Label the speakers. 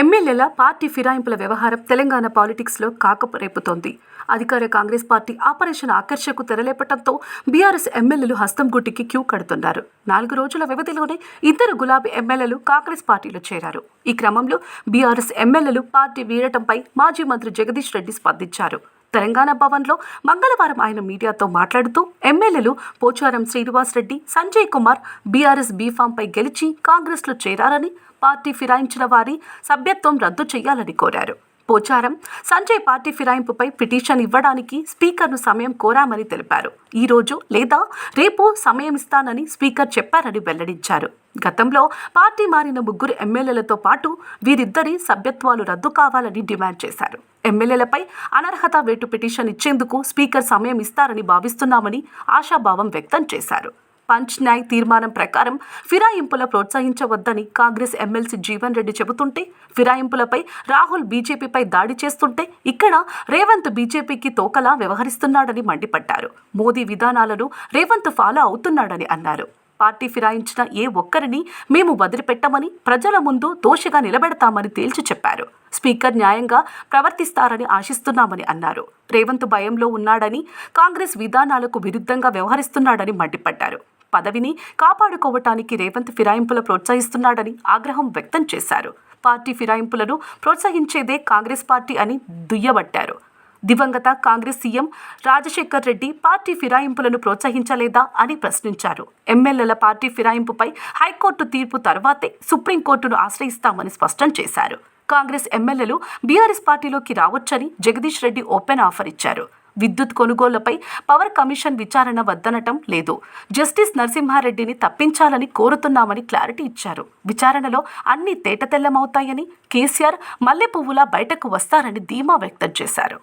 Speaker 1: ఎమ్మెల్యేల పార్టీ ఫిరాయింపుల వ్యవహారం తెలంగాణ పాలిటిక్స్లో కాకపు రేపుతోంది అధికార కాంగ్రెస్ పార్టీ ఆపరేషన్ ఆకర్షకు తెరలేపటంతో బీఆర్ఎస్ ఎమ్మెల్యేలు హస్తం గుట్టికి క్యూ కడుతున్నారు. నాలుగు రోజుల వ్యవధిలోనే ఇద్దరు గులాబీ ఎమ్మెల్యేలు కాంగ్రెస్ పార్టీలో చేరారు. ఈ క్రమంలో బీఆర్ఎస్ ఎమ్మెల్యేలు పార్టీ వీడటంపై మాజీ మంత్రి జగదీష్ రెడ్డి స్పందించారు. తెలంగాణ భవన్లో మంగళవారం ఆయన మీడియాతో మాట్లాడుతూ ఎమ్మెల్యేలు పోచారం శ్రీనివాస్ రెడ్డి సంజయ్ కుమార్ బీఆర్ఎస్ బీఫామ్పై గెలిచి కాంగ్రెస్లో చేరారని పార్టీ ఫిరాయించిన వారి సభ్యత్వం రద్దు చేయాలని కోరారు. పోచారం. సంజయ్ పార్టీ ఫిరాయింపుపై పిటిషన్ ఇవ్వడానికి స్పీకర్ను సమయం కోరామని తెలిపారు. ఈ రోజు లేదా రేపు సమయం ఇస్తానని స్పీకర్ చెప్పారని వెల్లడించారు. గతంలో పార్టీ మారిన ముగ్గురు ఎమ్మెల్యేలతో పాటు వీరిద్దరి సభ్యత్వాలు రద్దు కావాలని డిమాండ్ చేశారు. ఎమ్మెల్యేలపై అనర్హత వేటు పిటిషన్ ఇచ్చేందుకు స్పీకర్ సమయం ఇస్తారని భావిస్తున్నామని ఆశాభావం వ్యక్తం చేశారు. పంచ్ న్యాయ్ తీర్మానం ప్రకారం ఫిరాయింపుల ప్రోత్సహించవద్దని కాంగ్రెస్ ఎమ్మెల్సీ జీవన్ రెడ్డి చెబుతుంటే ఫిరాయింపులపై రాహుల్ బీజేపీపై దాడి చేస్తుంటే ఇక్కడ రేవంత్ బీజేపీకి తోకలా వ్యవహరిస్తున్నాడని మండిపడ్డారు. మోదీ విధానాలను రేవంత్ ఫాలో అవుతున్నాడని అన్నారు. పార్టీ ఫిరాయించిన ఏ ఒక్కరిని మేము వదిలిపెట్టమని ప్రజల ముందు దోషిగా నిలబెడతామని తేల్చి చెప్పారు. స్పీకర్ న్యాయంగా ప్రవర్తిస్తారని ఆశిస్తున్నామని అన్నారు. రేవంత్ భయంలో ఉన్నాడని కాంగ్రెస్ విధానాలకు విరుద్ధంగా వ్యవహరిస్తున్నాడని మండిపడ్డారు. పదవిని కాపాడుకోవటానికి రేవంత్ ఫిరాయింపుల ప్రోత్సహిస్తున్నాడని ఆగ్రహం వ్యక్తం చేశారు. పార్టీ ఫిరాయింపులను ప్రోత్సహించేదే కాంగ్రెస్ పార్టీ అని దుయ్యబట్టారు. దివంగత కాంగ్రెస్ సీఎం రాజశేఖర్ రెడ్డి పార్టీ ఫిరాయింపులను ప్రోత్సహించలేదా అని ప్రశ్నించారు. ఎమ్మెల్యేల పార్టీ ఫిరాయింపుపై హైకోర్టు తీర్పు తర్వాతే సుప్రీంకోర్టును ఆశ్రయిస్తామని స్పష్టం చేశారు. కాంగ్రెస్ ఎమ్మెల్యేలు బీఆర్ఎస్ పార్టీలోకి రావచ్చని జగదీష్ రెడ్డి ఓపెన్ ఆఫర్ ఇచ్చారు. విద్యుత్ కొనుగోళ్ళపై పవర్ కమిషన్ విచారణ వద్దనటం లేదు. జస్టిస్ నరసింహారెడ్డిని తప్పించాలని కోరుతున్నామని క్లారిటీ ఇచ్చారు. విచారణలో అన్ని తేటతెల్లమవుతాయని కేసీఆర్ మల్లె పువ్వులా బయటకు వస్తారని ధీమా వ్యక్తం చేశారు.